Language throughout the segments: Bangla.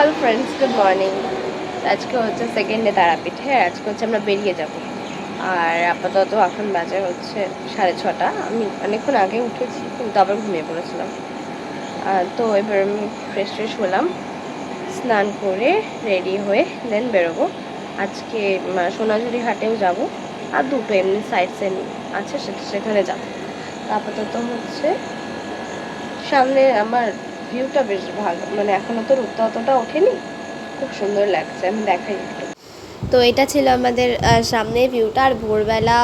হ্যালো ফ্রেন্ডস গুড মর্নিং আজকে হচ্ছে সেকেন্ড ডে তারাপীঠ হ্যাঁ আজকে হচ্ছে আমরা বেরিয়ে যাব। আর আপাতত এখন বাজে হচ্ছে সাড়ে ছটা। আমি অনেকক্ষণ আগে উঠেছি, কিন্তু আবার ঘুমিয়ে পড়েছিলাম। তো এবার আমি ফ্রেশ ফ্রেশ হলাম, স্নান করে রেডি হয়ে দেন বেরোবো। আজকে সোনাঝুরি হাটেও যাব, আর দুটো এমনি সাইড সেন আছে সেখানে যাব। আপাতত হচ্ছে সামনে আমার ভিউটা বেশ ভালো। মানে এখনও তো রোদটা অতটা ওঠেনি। খুব সুন্দর লাগছে, আমি দেখাই একটু। তো এটা ছিল আমাদের সামনে ভিউটা আর ভোরবেলা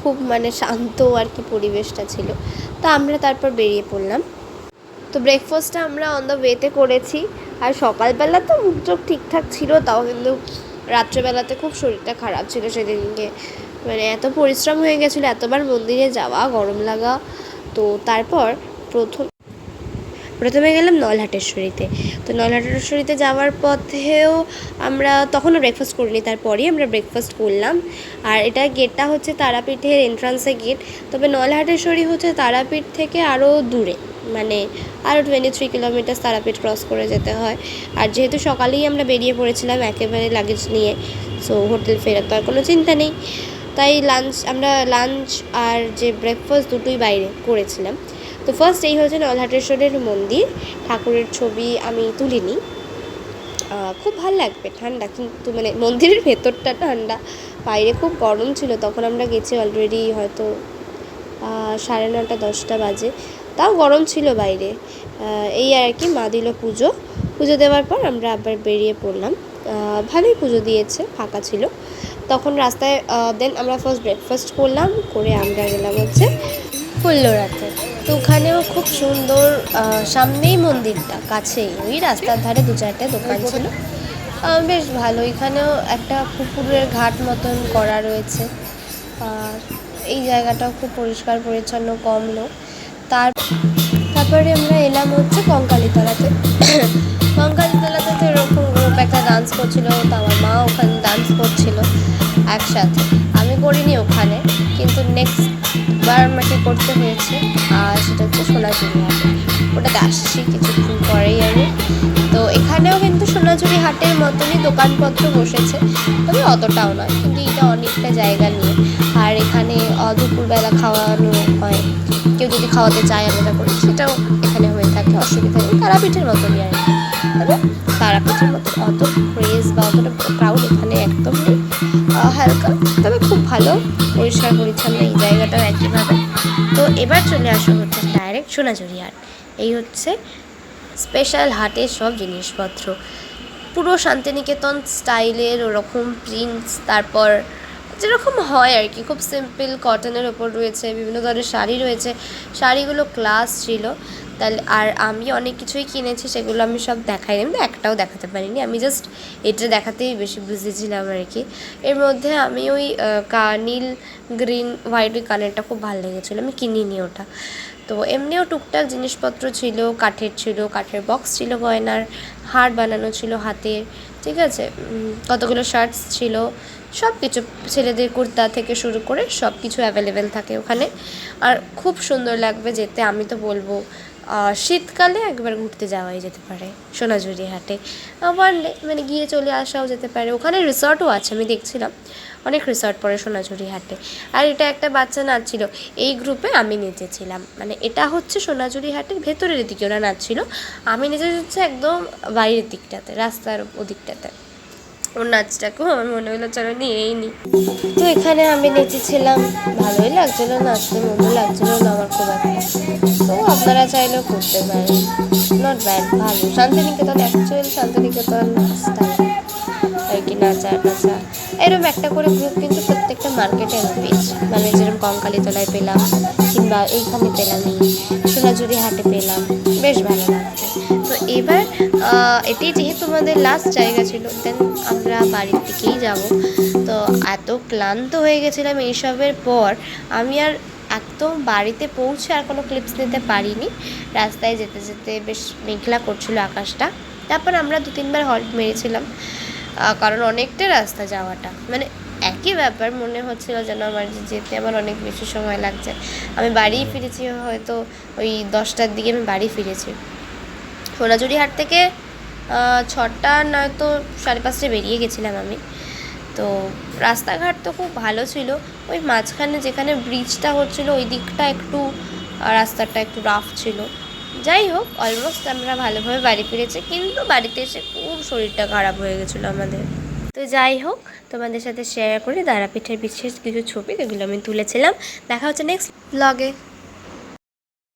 খুব মানে শান্ত আর কি পরিবেশটা ছিল। তো আমরা তারপর বেরিয়ে পড়লাম। তো ব্রেকফাস্টটা আমরা অন দ্য ওয়েতে করেছি। আর সকালবেলা তো মুখ চোখ ঠিকঠাক ছিল, তাও কিন্তু রাত্রেবেলাতে খুব শরীরটা খারাপ ছিল সেদিনকে। মানে এত পরিশ্রম হয়ে গেছিল, এতবার মন্দিরে যাওয়া, গরম লাগা। তো তারপর প্রথম প্রথমে গেলাম নলহাটেশ্বরীতে। তো নলহাটেশ্বরীতে যাওয়ার পথেও আমরা তখনও ব্রেকফাস্ট করিনি, তারপরেই আমরা ব্রেকফাস্ট করলাম। আর এটা গেটটা হচ্ছে তারাপীঠের এন্ট্রান্সে গেট তবে নলহাটেশ্বরী হচ্ছে তারাপীঠ থেকে আরও দূরে। মানে আরও twenty three kilometre Tarapith cross করে যেতে হয়। আর যেহেতু সকালেই আমরা বেরিয়ে পড়েছিলাম একেবারে লাগেজ নিয়ে সো হোটেল ফেরার তো আর কোনো চিন্তা নেই। তাই লাঞ্চ আমরা লাঞ্চ আর যে ব্রেকফাস্ট দুটোই বাইরে করেছিলাম। তো ফার্স্ট এই হচ্ছে নলহাটেশ্বরের মন্দির। ঠাকুরের ছবি আমি তুলিনি। খুব ভালো লাগবে, ঠান্ডা, কিন্তু মানে মন্দিরের ভেতরটা ঠান্ডা। বাইরে খুব গরম ছিল, তখন আমরা গেছি অলরেডি হয়তো সাড়ে নটা, দশটা বাজে। তাও গরম ছিল বাইরে। এই আর কি, মা দিল পুজো। পুজো দেওয়ার পর আমরা আবার বেরিয়ে পড়লাম। ভালোই পুজো দিয়েছে, ফাঁকা ছিল। তখন রাস্তায় দেন আমরা ফার্স্ট ব্রেকফাস্ট করলাম, করে আমরা গেলাম হচ্ছে ফুল্লরাতে তো ওখানেও খুব সুন্দর সামনেই মন্দিরটা কাছেই। ওই রাস্তার ধারে দু চারটে দোকান ছিল। বেশ ভালো। এখানেও একটা পুকুরের ঘাট মতন করা রয়েছে। আর এই জায়গাটাও খুব পরিষ্কার পরিচ্ছন্ন কম লোক। তার তারপরে আমরা এলাম হচ্ছে কঙ্কালীতলাতে কঙ্কালীতলাতে তো এরকম গ্রুপ একটা ডান্স করছিল তো আমার মা ওখানে ডান্স করছিল একসাথে। করিনি ওখানে, কিন্তু নেক্সট বার আমাকে করতে হয়েছে, আর সেটা হচ্ছে সোনাঝুরি হাটে। ওটাতে আসছি কিছুক্ষণ পরেই আমি। তো এখানেও কিন্তু সোনাঝুরি হাটের মতনই দোকানপত্র বসেছে, তবে অতটাও নয়, কিন্তু এটা অনেকটা জায়গা নিয়ে। আর এখানে দুপুরবেলা খাওয়ানো হয়। কেউ যদি খাওয়াতে চায় আলাদা করে। সেটাও এখানে হয়ে থাকে, অসুবিধা নেই। তারাপীঠের মতনই আর কি। তবে তারাপীঠের মতো অত হালকা, তবে খুব ভালো পরিষ্কার পরিচ্ছন্ন এই জায়গাটাও একইভাবে। তো এবার চলে আসো হচ্ছে ডাইরেক্ট সোনাঝুরি হাট। এই হচ্ছে স্পেশাল হাটের সব জিনিসপত্র। পুরো শান্তিনিকেতন স্টাইলের ওরকম প্রিন্টস তারপর যেরকম হয় আর কি, খুব সিম্পল কটনের ওপর রয়েছে, বিভিন্ন ধরনের শাড়ি রয়েছে। শাড়িগুলো ক্লাস ছিল। তাহলে আর আমি অনেক কিছুই কিনেছি, সেগুলো আমি সব দেখাইনি আমি একটাও দেখাতে পারিনি। আমি জাস্ট এটা দেখাতেই বেশি বিজি ছিলাম আর কি। এর মধ্যে আমি ওই নীল গ্রিন হোয়াইট ওই কালারটা খুব ভালো লেগেছিলো, আমি কিনিনি ওটা। তো এমনিও টুকটাক জিনিসপত্র ছিল, কাঠের ছিল, কাঠের বক্স ছিল গয়নার, হার বানানো ছিল হাতের ঠিক আছে? কতগুলো শার্টস ছিল সব কিছু ছেলেদের কুর্তা থেকে শুরু করে সব কিছু অ্যাভেলেবেল থাকে ওখানে। আর খুব সুন্দর লাগবে যেতে, আমি তো বলব শীতকালে একবার ঘুরতে যাওয়াই যেতে পারে সোনাঝুরি হাটে আবার মানে গিয়ে চলে আসাও যেতে পারে। ওখানে রিসর্টও আছে, আমি দেখছিলাম। অনেক রিসর্ট পড়ে সোনাঝুরি হাটে আর এটা একটা বাচ্চা নাচছিল, এই গ্রুপে আমি নেচেছিলাম। মানে এটা হচ্ছে সোনাঝুরি হাটের ভেতরের দিকে ওরা নাচছিল। আমি নেচে হচ্ছে একদম বাইরের দিকটাতে, রাস্তার ওদিকটাতে। ওর নাচটাকেও আমার মনে হলো চলো নিয়েই নি। তো এখানে আমি নেচেছিলাম, ভালোই লাগছিল নাচতে মন্দ লাগছিল না আমার খুব একটা। তো আপনারা চাইলেও করতে পারেন। নট ব্যাড ভালো। শান্তিনিকেতন অ্যাকচুয়াল শান্তিনিকেতন স্টাইল আর কি নাচা নাচা এরকম একটা করে গ্রুপ কিন্তু প্রত্যেকটা মার্কেটে আমি পেয়েছি। মানে যেরকম কঙ্কালীতলায় পেলাম, কিংবা এইখানে পেলাম সোনাঝুরি হাটে পেলাম। বেশ ভালো লাগছে। তো এবার এটাই যেহেতু আমাদের লাস্ট জায়গা ছিল দেন আমরা বাড়ির দিকেই যাব। তো এত ক্লান্ত হয়ে গেছিলাম এইসবের পর, আমি আর একদম বাড়িতে পৌঁছে আর কোনো ক্লিপস নিতে পারিনি। রাস্তায় যেতে যেতে বেশ মেঘলা করছিল আকাশটা। তারপর আমরা দু তিনবার হল্ট মেরেছিলাম কারণ অনেকটা রাস্তা যাওয়াটা। মানে একই ব্যাপার, মনে হচ্ছিল যেন আমার যেতে আমার অনেক বেশি সময় লাগছে। আমি বাড়ি ফিরেছি, হয়তো ওই দশটার দিকে আমি বাড়ি ফিরেছি। সোনাঝুরি হাট থেকে ছটা নয়তো সাড়ে পাঁচটায় বেরিয়ে গেছিলাম আমি। তো রাস্তাঘাট তো খুব ভালো ছিল। ওই মাঝখানে যেখানে ব্রিজটা হচ্ছিল, ওই দিকটা একটু রাস্তাটা একটু রাফ ছিল। যাই হোক অলমোস্ট আমরা ভালোভাবে বাড়ি ফিরেছি, কিন্তু বাড়িতে এসে খুব শরীরটা খারাপ হয়ে গেছিল আমাদের। তো যাই হোক, তোমাদের সাথে শেয়ার করে, দাঁড়াপিঠের বিশেষ কিছু ছবি, যেগুলো আমি তুলেছিলাম। দেখা হচ্ছে নেক্সট ব্লগে